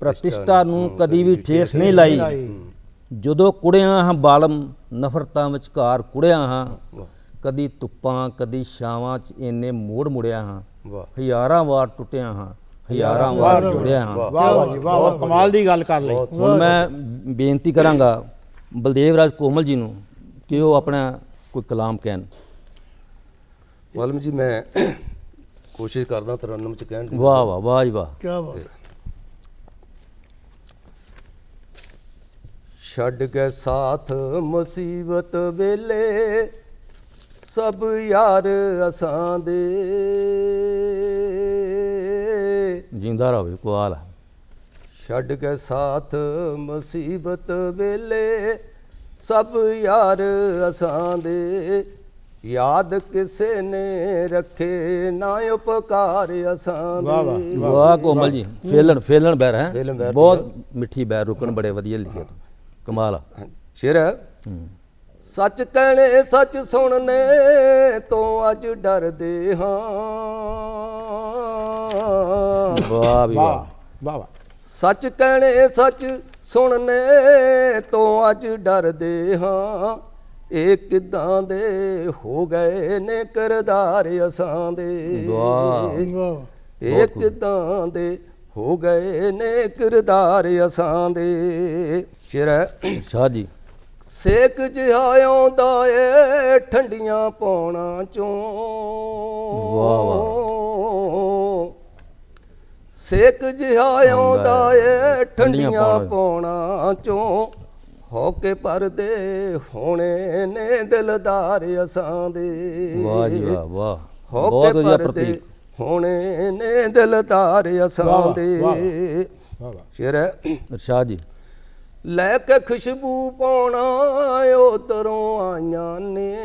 ਪ੍ਰਤਿਸ਼ਠਾ ਨੂੰ ਕਦੀ ਵੀ ਠੇਸ ਨਹੀਂ ਲਾਈ। ਜਦੋਂ ਕੁੜਿਆ ਹਾਂ ਬਾਲਮ ਨਫ਼ਰਤਾਂ ਵਿਚਕਾਰ ਕੁੜਿਆ ਹਾਂ ਕਦੀ ਧੁੱਪਾਂ ਕਦੀ ਛਾਵਾਂ 'ਚ ਇੰਨੇ ਮੋੜ ਮੁੜਿਆ ਹਾਂ। ਵਾਹ। ਹਜ਼ਾਰਾਂ ਵਾਰ ਟੁੱਟਿਆ ਹਾਂ ਹਜ਼ਾਰਾਂ ਵਾਰ ਜੁੜਿਆ ਹਾਂ। ਵਾਹ ਵਾਹ ਜੀ ਵਾਹ ਵਾਹ ਕਮਾਲ ਦੀ ਗੱਲ ਕਰ ਲਈ। ਹੁਣ ਮੈਂ ਬੇਨਤੀ ਕਰਾਂਗਾ ਬਲਦੇਵ ਰਾਜ ਕੋਮਲ ਜੀ ਨੂੰ ਕਿ ਉਹ ਆਪਣਾ ਕੋਈ ਕਲਾਮ ਕਹਿਣ। ਮਾਲਮ ਜੀ ਮੈਂ ਕੋਸ਼ਿਸ਼ ਕਰਦਾ ਤਰਨਮ ਚ ਕਹਿਣ ਦੀ। ਵਾਹ ਵਾਹ ਵਾਹ ਜੀ ਵਾਹ। ਕਿਆ ਬਾਤ ਛੱਡ ਕੇ ਸਾਥ ਮੁਸੀਬਤ ਵੇਲੇ। ਸਭ ਯਾਰ ਅਸਾਂ ਦੇ। ਜਿੰਦਾ ਰਹੇ ਕੋਆਲ ਛੱਡ ਕੇ ਸਾਥ ਮੁਸੀਬਤ ਵੇਲੇ ਸਭ ਯਾਰ ਅਸਾਂ ਦੇ। ਯਾਦ ਕਿਸੇ ਨੇ ਰੱਖੇ ਨਾ ਉਪਕਾਰ ਅਸਾਂ ਦੇ। ਵਾਹ ਕੋਮਲ ਜੀ ਫੇਲਣ ਫੇਲਣ ਬੈਰ ਹੈ ਬਹੁਤ ਮਿੱਠੀ ਬੈਰ ਰੁਕਣ ਬੜੇ ਵਧੀਆ ਲਿਖੇ ਤੂੰ। ਕਮਾਲ ਆ। ਸ਼ੇਰ। ਹੈ। ਸੱਚ ਕਹਿਣੇ ਸੱਚ ਸੁਣਨੇ ਤੋਂ ਅੱਜ ਡਰਦੇ ਹਾਂ। ਵਾਹ ਵੀ ਵਾਹ। ਵਾਹ ਵਾਹ ਸੱਚ ਕਹਿਣੇ ਸੱਚ ਸੁਣਨੇ ਤੋਂ ਅੱਜ ਡਰਦੇ ਹਾਂ। ਇਹ ਕਿਦਾਂ ਦੇ ਹੋ ਗਏ ਨੇ ਕਰਦਾਰ ਅਸਾਂ ਦੇ। ਵਾਹ। ਵਾਹ ਇਹ ਕਿਦਾਂ ਦੇ ਹੋ ਗਏ ਨੇ ਕਿਰਦਾਰ ਅਸਾਂ ਦੇ। ਸ਼ੇਰ ਹੈ ਸ਼ਾਹ ਜੀ। ਸੇਕ ਜਿਹਾ ਆਉਂਦਾ ਏ ਠੰਡੀਆਂ ਪੌਣਾ ਚੋਂ। ਵਾਹ, ਸੇਕ ਜਿਹਾ ਆਉਂਦਾ ਏ ਠੰਡੀਆਂ ਪੌਣਾਂ ਚੋਂ। ਹੋ ਕੇ ਪਰਦੇ ਹੋਣੇ ਨੇ ਦਿਲਦਾਰ ਅਸਾਂ ਦੇ। ਵਾਹ ਜੀ ਵਾਹ ਵਾਹ। ਹੋ ਕੇ ਪਰਦੇ ਪ੍ਰਤੀਕ। ਹੋਣੇ ਨੇ ਦਿਲਦਾਰ ਅਸਾਂ ਵਾਹ, ਦੇ। ਵਾਹ, ਵਾਹ। ਵਾਹ ਸ਼ੇਰ ਹੈ। ਇਰਸ਼ਾਦ ਜੀ। ਲੈ ਕੇ ਖੁਸ਼ਬੂ ਪਾਉਣਾ ਉਧਰੋਂ ਆਈਆਂ ਨੇ।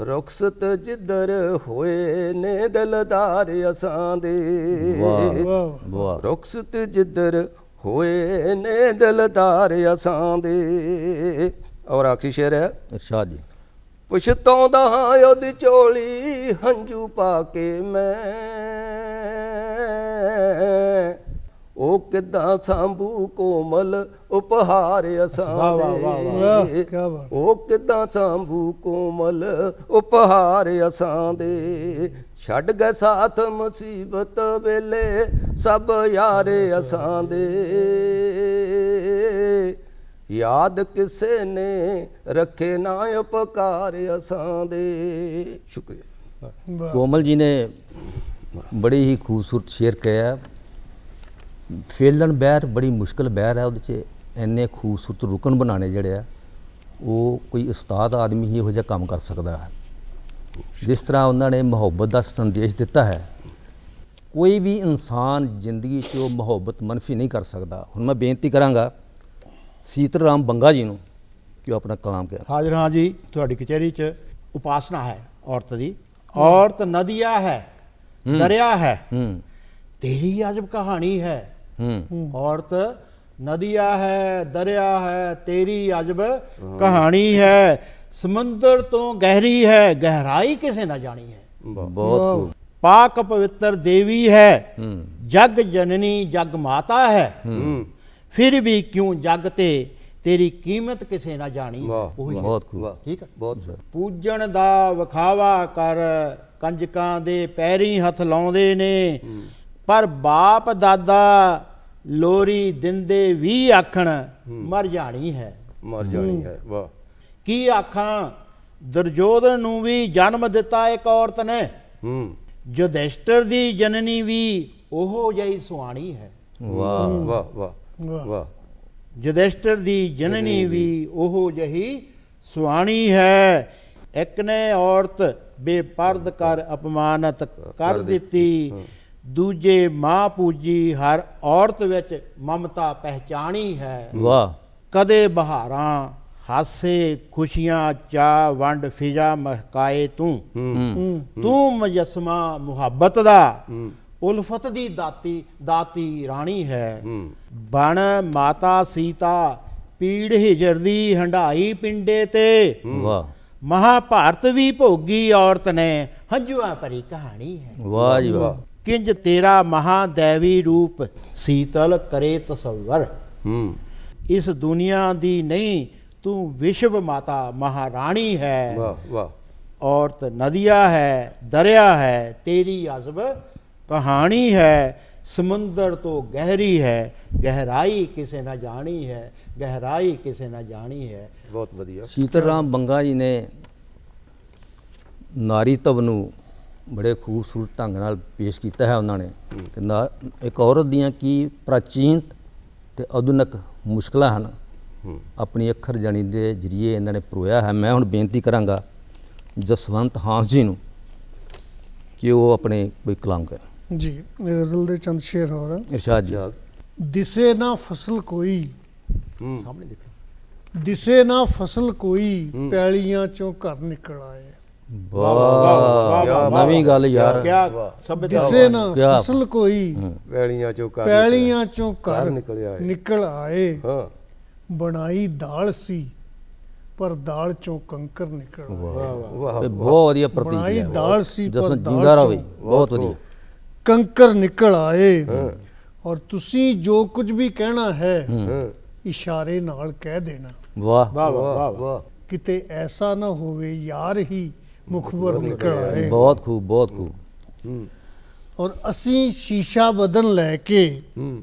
ਰੁਖਸਤ ਜਿੱਧਰ ਹੋਏ ਨੇ ਦਿਲਦਾਰ ਅਸਾਂ ਦੇ। ਵਾਹ ਵਾਹ ਰੁਖਸਤ ਜਿੱਧਰ ਹੋਏ ਨੇ ਦਿਲਦਾਰ ਅਸਾਂ ਦੇ। ਔਰ ਆਖਰੀ ਸ਼ੇਰ ਹੈ ਇਰਸ਼ਾਦ ਜੀ। ਪਛਤਾਉਂਦਾ ਹਾਂ ਉਹਦੀ ਝੋਲੀ ਹੰਝੂ ਪਾ ਕੇ ਮੈਂ। ਉਹ ਕਿਦਾਂ ਸੰਭੂ ਕੋਮਲ ਉਪਹਾਰ ਅਸਾਂ ਵਾਹ, ਵਾਹ, ਵਾਹ, ਵਾਹ, ਦੇ। ਉਹ ਕਿਦਾਂ ਸੰਭੂ ਕੋਮਲ ਉਪਹਾਰ ਅਸਾਂ ਦੇ। ਛੱਡ ਗਏ ਸਾਥ ਮੁਸੀਬਤ ਵੇਲੇ ਸਭ ਯਾਰੇ ਅਸਾਂ ਦੇ। ਯਾਦ ਕਿਸੇ ਨੇ ਰੱਖੇ ਨਾ ਉਪਕਾਰ ਅਸਾਂ ਦੇ। ਸ਼ੁਕਰੀਆ। ਕੋਮਲ ਜੀ ਨੇ ਬੜੀ ਹੀ ਖੂਬਸੂਰਤ ਸ਼ੇਰ ਕਿਹਾ ਫੇਲਣ ਬਹਿਰ ਬੜੀ ਮੁਸ਼ਕਲ ਬਹਿਰ ਹੈ ਉਹਦੇ 'ਚ। ਇੰਨੇ ਖੂਬਸੂਰਤ ਰੁਕਨ ਬਣਾਉਣੇ ਜਿਹੜੇ ਆ ਉਹ ਕੋਈ ਉਸਤਾਦ ਆਦਮੀ ਹੀ ਇਹੋ ਜਿਹਾ ਕੰਮ ਕਰ ਸਕਦਾ ਹੈ। ਜਿਸ ਤਰ੍ਹਾਂ ਉਹਨਾਂ ਨੇ ਮੁਹੱਬਤ ਦਾ ਸੰਦੇਸ਼ ਦਿੱਤਾ ਹੈ ਕੋਈ ਵੀ ਇਨਸਾਨ ਜ਼ਿੰਦਗੀ 'ਚ ਉਹ ਮੁਹੱਬਤ ਮਨਫੀ ਨਹੀਂ ਕਰ ਸਕਦਾ। ਹੁਣ ਮੈਂ ਬੇਨਤੀ ਕਰਾਂਗਾ ਸੀਤਲ ਰਾਮ ਬੰਗਾ ਜੀ ਨੂੰ ਕਿ ਉਹ ਆਪਣਾ ਕਲਾਮ ਕਹਿਣ ਹਾਜ਼ਰ ਹਾਂ ਜੀ ਤੁਹਾਡੀ ਕਚਹਿਰੀ 'ਚ ਉਪਾਸਨਾ ਹੈ ਔਰਤ ਦੀ। ਔਰਤ ਨਦੀਆ ਹੈ ਦਰਿਆ ਹੈ। ਤੇਰੀ ਅਜਬ ਕਹਾਣੀ ਹੂੰ। ਔਰਤ ਨਦੀਆ ਹੈ ਦਰਿਆ ਹੈ ਤੇਰੀ ਅਜਬ ਕਹਾਣੀ ਹੈ। ਸਮੁੰਦਰ ਤੋਂ ਗਹਿਰੀ ਹੈ ਗਹਿਰਾਈ ਕਿਸੇ ਨਾ ਜਾਣੀ ਹੈ। ਬਹੁਤ ਪਾਕ ਪਵਿੱਤਰ ਦੇਵੀ ਹੈ। ਹੂੰ। ਜਗ ਜਨਨੀ ਜਗ ਮਾਤਾ ਹੈ। ਹੂੰ। ਫਿਰ ਵੀ ਕਿਉਂ ਜਗ ਤੇ ਤੇਰੀ ਕੀਮਤ ਕਿਸੇ ਨਾ ਜਾਣੀ? ਵਾਹ, ਉਹੀ ਹੈ। ਬਹੁਤ ਖੂਬ। ਵਾਹ। ਠੀਕ ਹੈ। ਬਹੁਤ ਸਰ। ਪੂਜਣ ਦਾ ਵਿਖਾਵਾ ਕਰ ਕੰਜਕਾਂ ਦੇ ਪੈਰੀ ਹੱਥ ਲਾਉਂਦੇ ਨੇ। ਪਰ ਬਾਪ ਦਾਦਾ ਲੋਰੀ ਦਿੰਦੇ ਵੀ ਆਖਣ ਮਰ ਜਾਣੀ ਹੈ। ਮਰ ਜਾਣੀ ਹੈ। ਵਾਹ। ਕੀ ਆਖਾਂ ਦੁਰਜੋਧਨ ਨੂੰ ਵੀ ਜਨਮ ਦਿੱਤਾ ਇੱਕ ਔਰਤ ਨੇ। ਹੂੰ। ਯੁਧਿਸ਼ਟਰ ਦੀ ਜਨਨੀ ਵੀ ਉਹੋ ਜਿਹੀ ਸੁਆਣੀ ਹੈ। ਵਾਹ ਵਾਹ ਵਾਹ ਵਾਹ। ਯੁਧਿਸ਼ਟਰ ਦੀ ਜਨਨੀ ਵੀ ਉਹੋ ਜਹੀ ਸੁਆਣੀ ਹੈ। ਇੱਕ ਨੇ ਔਰਤ ਬੇਪਰਦ ਕਰ ਅਪਮਾਨਤ ਕਰ ਦਿੱਤੀ। ਦੂਜੇ ਮਾਂ ਪੂਜੀ ਹਰ ਔਰਤ ਵਿੱਚ ਮਮਤਾ ਪਹਿਚਾਣੀ ਹੈ। ਵਾਹ। ਕਦੇ ਬਹਾਰਾਂ ਹਾਸੇ ਖੁਸ਼ੀਆਂ ਚਾ ਵੰਡ ਫਿਜਾ ਮਹਕਾਏ ਤੂੰ। ਹੂੰ। ਤੂੰ ਮਜਸਮਾ ਮੁਹੱਬਤ ਦਾ। ਉਲਫਤ ਦੀ ਦਾਤੀ ਦਾਤੀ ਰਾਣੀ ਹੈ। ਹੂੰ। ਬਣ ਮਾਤਾ ਸੀਤਾ ਪੀੜ ਹਿਜਰ ਦੀ ਹੰਡਾਈ ਪਿੰਡੇ ਤੇ। ਵਾਹ। ਮਹਾਭਾਰਤ ਵੀ ਭੋਗੀ ਔਰਤ ਨੇ। ਹੰਝੂਆਂ ਭਰੀ ਕਹਾਣੀ ਹੈ। ਵਾਹ ਜੀ ਵਾਹ। ਕਿੰਜ ਤੇਰਾ ਮਹਾਦੈਵੀ ਰੂਪ ਸੀਤਲ ਕਰੇ ਤਸਵਰ ਹੂੰ। ਇਸ ਦੁਨੀਆ ਦੀ ਨਹੀਂ ਤੂੰ ਵਿਸ਼ਵ ਮਾਤਾ ਮਹਾਰਾਣੀ ਹੈ। ਵਾਹ ਵਾਹ। ਔਰਤ ਨਦੀਆ ਹੈ ਦਰਿਆ ਹੈ ਤੇਰੀ ਅਜ਼ਬ ਕਹਾਣੀ ਹੈ। ਸਮੁੰਦਰ ਤੋਂ ਗਹਿਰੀ ਹੈ ਗਹਿਰਾਈ ਕਿਸੇ ਨਾ ਜਾਣੀ ਹੈ ਗਹਿਰਾਈ ਕਿਸੇ ਨਾ ਜਾਣੀ ਹੈ। ਬਹੁਤ ਵਧੀਆ। ਸ਼ੀਤਲ ਰਾਮ ਬੰਗਾ ਜੀ ਨੇ ਨਾਰੀ ਤਵ ਨੂੰ ਬੜੇ ਖੂਬਸੂਰਤ ਢੰਗ ਨਾਲ ਪੇਸ਼ ਕੀਤਾ ਹੈ ਉਹਨਾਂ ਨੇ। ਕਿ ਨਾ- ਇੱਕ ਔਰਤ ਦੀਆਂ ਕੀ ਪ੍ਰਾਚੀਨ ਤੇ ਆਧੁਨਿਕ ਮੁਸ਼ਕਲਾਂ ਹਨ ਆਪਣੀ ਅੱਖਰ ਜਾਣੀ ਦੇ ਜਰੀਏ ਇਹਨਾਂ ਨੇ ਪਰੋਇਆ ਹੈ। ਮੈਂ ਹੁਣ ਬੇਨਤੀ ਕਰਾਂਗਾ ਜਸਵੰਤ ਹਾਂਸ ਜੀ ਨੂੰ ਕਿ ਉਹ ਆਪਣੇ ਕੋਈ ਕਲਾਮ ਕਰਨ ਜੀ ਗਜ਼ਲ ਦੇ ਚੰਦ ਸ਼ੇਰ ਹੋਰ। ਇਰਸ਼ਾਦ ਜੀ। ਦਿਸੇ ਨਾ ਫਸਲ ਕੋਈ। ਹੂੰ। ਸਾਹਮਣੇ ਦੇਖੋ ਦਿਸੇ ਨਾ ਫਸਲ ਕੋਈ ਪੈਲੀਆਂ ਚੋਂ ਘਰ ਨਿਕਲ ਆਏ। ਵਾਹ ਨਵੀਂ ਗੱਲ ਯਾਰ। ਕਿਆ ਸਭਿਤਾ ਦਿਸੇ ਨਾ ਕਿਆ- ਫਸਲ ਕੋਈ ਪੈਲੀਆਂ ਚੋਂ ਕਰ ਪੈਲੀਆਂ ਚੋਂ ਘਰ ਘਰ ਨਿਕਲ ਆਏ। ਨਿਕਲ ਆਏ। ਹਾਂ। ਬਣਾਈ ਦਾਲ ਸੀ ਪਰ ਦਾਲ ਚੋਂ ਕੰਕਰ ਨਿਕਲ ਆਏ। ਵਾਹ ਇਹ ਬਹੁਤ ਵਧੀਆ ਪ੍ਰਤੀਕ ਬਣਾਈ ਹੈ। ਦਾਲ ਸੀ ਪਰ ਜਸਵੰਤ ਦਾਲ ਜਿੰਦਾ ਰਹੋ ਚੋਂ ਬਹੁਤ ਵਧੀਆ। ਕੰਕਰ ਨਿਕਲ ਆਏ। ਔਰ ਤੁਸੀਂ ਜੋ ਕੁਝ ਵੀ ਕਹਿਣਾ ਹੈ ਹਾਂ। ਇਸ਼ਾਰੇ ਨਾਲ ਕਹਿ ਦੇਣਾ। ਵਾਹ ਵਾਹ ਵਾਹ। ਵਾਹ। ਕਿਤੇ ਐਸਾ ਨਾ ਹੋਵੇ ਯਾਰ ਹੀ ਮੁਖਬਰ ਨਿਕਲ ਆਏ ਬਹੁਤ ਖੂਬ ਬਹੁਤ ਖੂਬ ਹੂੰ ਔਰ ਅਸੀਂ ਸ਼ੀਸ਼ਾ ਬਦਨ ਲੈ ਕੇ ਹੂੰ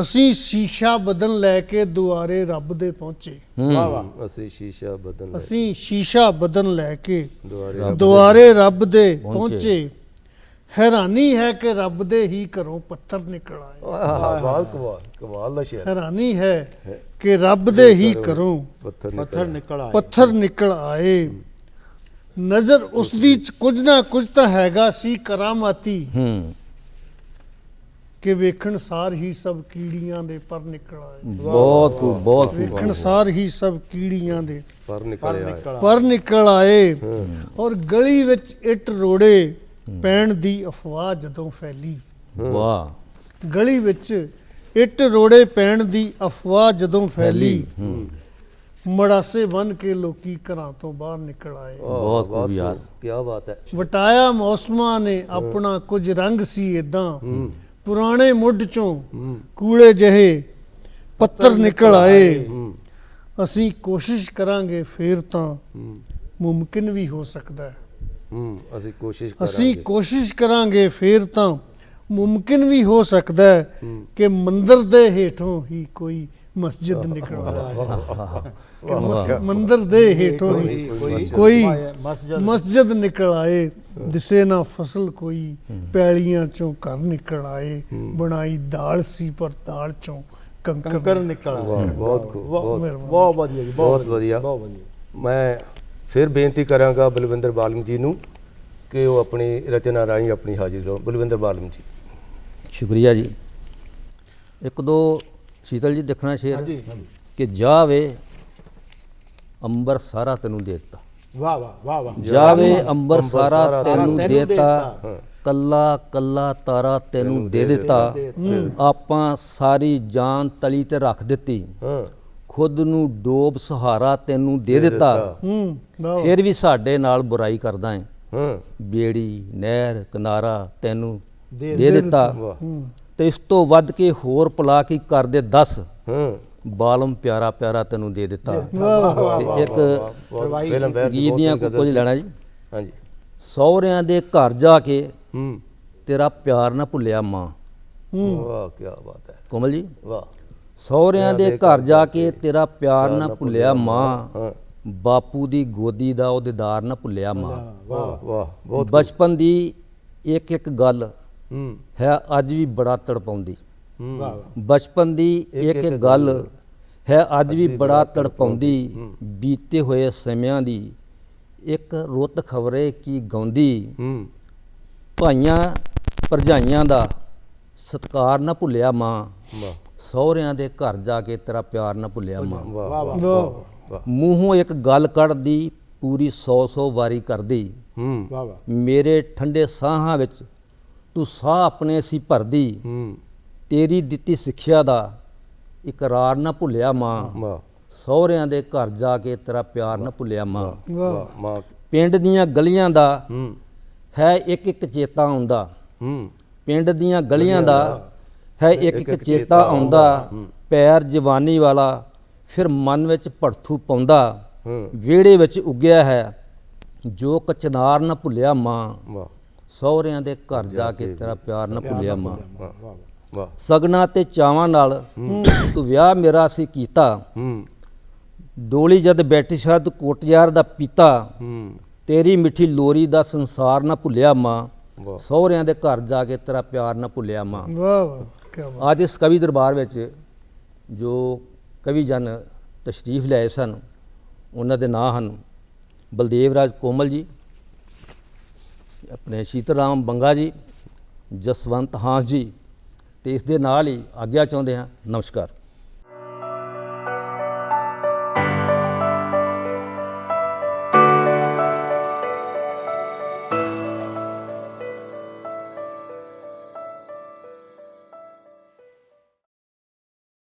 ਅਸੀਂ ਸ਼ੀਸ਼ਾ ਬਦਨ ਲੈ ਕੇ ਦੁਆਰੇ ਰੱਬ ਦੇ ਪਹੁੰਚੇ ਵਾਹ ਵਾਹ ਅਸੀਂ ਸ਼ੀਸ਼ਾ ਬਦਲ ਅਸੀਂ ਸ਼ੀਸ਼ਾ ਬਦਨ ਲੈ ਕੇ ਦੁਆਰੇ ਦੁਆਰੇ ਰੱਬ ਦੇ ਪਹੁੰਚੇ। ਹੈਰਾਨੀ ਹੈ ਕਿ ਰੱਬ ਦੇ ਹੀ ਘਰੋਂ ਪੱਥਰ ਨਿਕਲ ਆਏ। ਵਾਹ ਵਾਹ ਕਮਾਲ ਕਮਾਲ ਦਾ ਸ਼ੇਰ ਹੈਰਾਨੀ ਹੈ ਕਿ ਰੱਬ ਦੇ ਹੀ ਘਰੋਂ ਪੱਥਰ ਪੱਥਰ ਨਿਕਲ ਆਏ। ਪੱਥਰ ਨਿਕਲ ਆਏ। ਨਜ਼ਰ ਉਸ ਦੀ ਕੁਝ ਨਾ ਕੁਝ ਤਾਂ ਹੈਗਾ ਸੀ ਕਰਾਮਾਤੀ। ਹੂੰ। ਕਿ ਵੇਖਣ ਸਾਰ ਹੀ ਸਭ ਕੀੜੀਆਂ ਦੇ ਪਰ ਨਿਕਲ ਆਏ। ਬਹੁਤ ਖੂਬ ਬਹੁਤ ਖੂਬ। ਵੇਖਣ ਸਾਰ ਹੀ ਸਭ ਕੀੜੀਆਂ ਦੇ ਪਰ ਨਿਕਲ ਆਏ। ਪਰ ਨਿਕਲ ਆਏ। ਔਰ ਗਲੀ ਵਿੱਚ ਇੱਟ ਰੋੜੇ। ਪੈਣ ਦੀ ਅਫਵਾਹ ਜਦੋਂ ਫੈਲੀ। ਵਾਹ। ਗਲੀ ਵਿੱਚ ਇੱਟ ਰੋੜੇ ਪੈਣ ਦੀ ਅਫਵਾਹ ਜਦੋਂ ਫੈਲੀ। ਮੜਾਸੇ ਬਨ ਕੇ ਲੋਕੀ ਘਰਾਂ ਤੋਂ ਬਾਹਰ ਨਿਕਲ ਆਏ। ਬਹੁਤ ਖੂਬ ਯਾਰ ਕੀ ਬਾਤ ਹੈ। ਵਟਾਇਆ ਮੌਸਮਾਂ ਨੇ ਆਪਣਾ ਕੁਝ ਰੰਗ ਸੀ ਇਦਾਂ ਪੁਰਾਣੇ ਮੁੱਢ ਚੋਂ ਕੂਲੇ ਜਿਹੇ ਪੱਤਰ ਨਿਕਲ ਆਏ। ਅਸੀਂ ਕੋਸ਼ਿਸ਼ ਕਰਾਂਗੇ ਫੇਰ ਤਾਂ ਮੁਮਕਿਨ ਵੀ ਹੋ ਸਕਦਾ ਹੈ ਹੂੰ। ਅਸੀਂ ਕੋਸ਼ਿਸ਼ ਅਸੀਂ ਕੋਸ਼ਿਸ਼ ਕਰਾਂਗੇ ਫੇਰ ਤਾਂ ਮੁਮਕਿਨ ਵੀ ਹੋ ਸਕਦਾ ਹੈ ਕਿ ਮੰਦਰ ਦੇ ਹੇਠੋਂ ਹੀ ਕੋਈ ਮਸਜਿਦ ਨਿਕਲ ਆਏ ਮੰਦਰ ਦੇ ਹੇਠੋਂ ਹੀ ਕੋਈ ਮਸਜਿਦ ਨਿਕਲ ਆਏ ਦਿਸੇ ਨਾ ਫਸਲ ਕੋਈ ਪੈਲੀਆਂ ਚੋਂ ਘਰ ਨਿਕਲ ਆਏ ਬਣਾਈ ਦਾਲ ਸੀ ਪਰ ਦਾਲ ਚੋਂ ਕੰਕਰ ਨਿਕਲ ਆਇਆ ਬਹੁਤ ਵਧੀਆ ਬਹੁਤ ਵਧੀਆ। ਬਹੁਤ ਵਧੀਆ। ਮੈਂ ਫਿਰ ਬੇਨਤੀ ਕਰਾਂਗਾ ਬਲਵਿੰਦਰ ਬਾਲਮ ਜੀ ਨੂੰ ਕਿ ਉਹ ਆਪਣੀ ਰਚਨਾ ਰਾਹੀਂ ਆਪਣੀ ਹਾਜ਼ਰੀ ਲਾਓ। ਬਲਵਿੰਦਰ ਬਾਲਮ ਜੀ। ਸ਼ੁਕਰੀਆ ਜੀ। ਇੱਕ ਦੋ ਸ਼ੀਤਲ ਜੀ ਦੇਖਣਾ ਸ਼ੇਰ ਹਾਂਜੀ ਹਾਂਜੀ। ਕਿ ਜਾਵੇ ਅੰਬਰ ਸਾਰਾ ਤੈਨੂੰ ਦੇ ਦਿੱਤਾ। ਵਾਹ ਵਾਹ ਵਾਹ ਵਾਹ। ਜਾਵੇ ਅੰਬਰ ਸਾਰਾ ਤੈਨੂੰ ਦੇਤਾ। ਦੇਤਾ। ਕੱਲਾ ਕੱਲਾ ਤਾਰਾ ਤੈਨੂੰ ਦੇ ਦਿੱਤਾ। ਆਪਾਂ ਸਾਰੀ ਜਾਨ ਤਲੀ ਤੇ ਰੱਖ ਦਿੱਤੀ। ਹਾਂ। ਖੁਦ ਨੂੰ ਡੋਬ ਸਹਾਰਾ ਤੈਨੂੰ ਦੇ ਦਿੱਤਾ। ਹੂੰ ਫਿਰ ਵੀ ਸਾਡੇ ਨਾਲ ਬੁਰਾਈ ਕਰਦਾ ਹੈ ਹਾਂ। ਬੇੜੀ ਨਹਿਰ ਕਿਨਾਰਾ ਤੈਨੂੰ ਦੇ- ਦਿੱਤਾ। ਤੇ ਇਸ ਤੋਂ ਵੱਧ ਕੇ ਹੋਰ ਭਲਾ ਕੀ ਕਰਦੇ ਦੱਸ। ਹਾਂ। ਬਾਲਮ ਪਿਆਰਾ ਪਿਆਰਾ ਤੈਨੂੰ ਦੇ ਦਿੱਤਾ। ਇੱਕ ਗੀਤ ਦੀਆਂ ਕੁਝ ਲੈਣਾ ਜੀ। ਹਾਂਜੀ। ਸਹੁਰਿਆਂ ਦੇ ਘਰ ਜਾ ਕੇ ਹੂੰ। ਤੇਰਾ ਪਿਆਰ ਨਾ ਭੁੱਲਿਆ ਮਾਂ। ਵਾਹ ਕੀ ਬਾਤ ਹੈ। ਕੋਮਲ ਜੀ। ਵਾਹ। ਸਹੁਰਿਆਂ ਦੇ ਘਰ ਜਾ ਕੇ ਤੇਰਾ ਪਿਆਰ ਨਾ ਭੁੱਲਿਆ ਮਾਂ। ਬਾਪੂ ਦੀ ਗੋਦੀ ਦਾ ਉਹ ਦੀਦਾਰ ਨਾ ਭੁੱਲਿਆ ਮਾਂ। ਵਾਹ ਵਾਹ ਬਹੁਤ ਬਚਪਨ ਦੀ ਇੱਕ ਇੱਕ ਗੱਲ ਹੂੰ। ਅੱਜ ਵੀ ਬੜਾ ਤੜਪਾਉਂਦੀ। ਬਚਪਨ ਦੀ ਇੱਕ ਇੱਕ ਗੱਲ ਹੈ ਅੱਜ ਵੀ ਬੜਾ ਤੜਪਾਉਂਦੀ। ਬੀਤੇ ਹੋਏ ਸਮਿਆਂ ਦੀ ਇੱਕ ਰੁੱਤ ਖਬਰੇ ਕੀ ਗਾਉਂਦੀ। ਭਾਈਆਂ ਭਰਜਾਈਆਂ ਦਾ ਸਤਕਾਰ ਨਾ ਭੁੱਲਿਆ ਮਾਂ। ਵਾਹ। ਸਹੁਰਿਆਂ ਦੇ ਘਰ ਜਾ ਕੇ ਤੇਰਾ ਪਿਆਰ ਨਾ ਭੁੱਲਿਆ ਮਾਂ। ਵਾਹ ਵਾਹ ਮੂੰਹੋਂ ਇੱਕ ਗੱਲ ਕੱਢਦੀ ਪੂਰੀ 100 100 ਵਾਰੀ ਕਰਦੀ। ਹੂੰ। ਵਾਹ ਵਾਹ। ਮੇਰੇ ਠੰਡੇ ਸਾਹਾਂ ਵਿੱਚ ਤੂੰ ਸਾਹ ਆਪਣੇ ਸੀ ਭਰਦੀ। ਹੂੰ। ਤੇਰੀ ਦਿੱਤੀ ਸਿੱਖਿਆ ਦਾ ਇਕਰਾਰ ਨਾ ਭੁੱਲਿਆ ਮਾਂ। ਵਾਹ। ਸਹੁਰਿਆਂ ਦੇ ਘਰ ਜਾ ਕੇ ਤੇਰਾ ਪਿਆਰ ਨਾ ਭੁੱਲਿਆ ਮਾਂ। ਵਾਹ ਵਾਹ। ਮਾਂ ਪਿੰਡ ਦੀਆਂ ਗਲੀਆਂ ਦਾ ਹੂੰ। ਹੈ ਇੱਕ ਇੱਕ ਚੇਤਾ ਆਉਂਦਾ ਹੂੰ। ਪਿੰਡ ਦੀਆਂ ਗਲੀਆਂ ਦਾ ਹੈ ਇੱਕ ਇੱਕ ਚੇਤਾ ਆਉਂਦਾ ਪੈਰ ਜਵਾਨੀ ਵਾਲਾ ਫਿਰ ਮਨ ਵਿੱਚ ਭੜਥੂ ਪਾਉਂਦਾ। ਵਿਹੜੇ ਵਿੱਚ ਉੱਗਿਆ ਹੈ ਜੋ ਕਚਨਾਰ ਨਾ ਭੁੱਲਿਆ ਮਾਂ। ਵਾਹ। ਸਹੁਰਿਆਂ ਦੇ ਘਰ ਜਾ ਕੇ ਤੇਰਾ ਪਿਆਰ ਨਾ ਭੁੱਲਿਆ ਮਾਂ। ਵਾਹ ਸਗਨਾ ਤੇ ਚਾਵਾਂ ਨਾਲ ਤੂੰ ਵਿਆਹ ਮੇਰਾ ਸੀ ਕੀਤਾ। ਡੋਲੀ ਜਦ ਬੈਠੀ ਸ਼ਾਦ ਕੋਟਿਆਰ ਦਾ ਪੀਤਾ। ਤੇਰੀ ਮਿੱਠੀ ਲੋਰੀ ਦਾ ਸੰਸਾਰ ਨਾ ਭੁੱਲਿਆ ਮਾਂ। ਸਹੁਰਿਆਂ ਦੇ ਘਰ ਜਾ ਕੇ ਤੇਰਾ ਪਿਆਰ ਨਾ ਭੁੱਲਿਆ ਮਾਂ। ਵਾਹ ਵਾਹ। ਅੱਜ ਇਸ ਕਵੀ ਦਰਬਾਰ ਵਿੱਚ ਜੋ ਕਵੀ ਜਨ ਤਸ਼ਰੀਫ ਲਿਆਏ ਸਨ, ਉਹਨਾਂ ਦੇ ਨਾਂ ਹਨ ਬਲਦੇਵ ਰਾਜ ਕੋਮਲ ਜੀ, ਆਪਣੇ ਸ਼ੀਤਲ ਰਾਮ ਬੰਗਾ ਜੀ, ਜਸਵੰਤ ਹਾਂਸ ਜੀ ਤੇ ਇਸ ਦੇ ਨਾਲ ਹੀ ਆਗਿਆ ਚਾਹੁੰਦੇ ਹਾਂ। ਨਮਸਕਾਰ।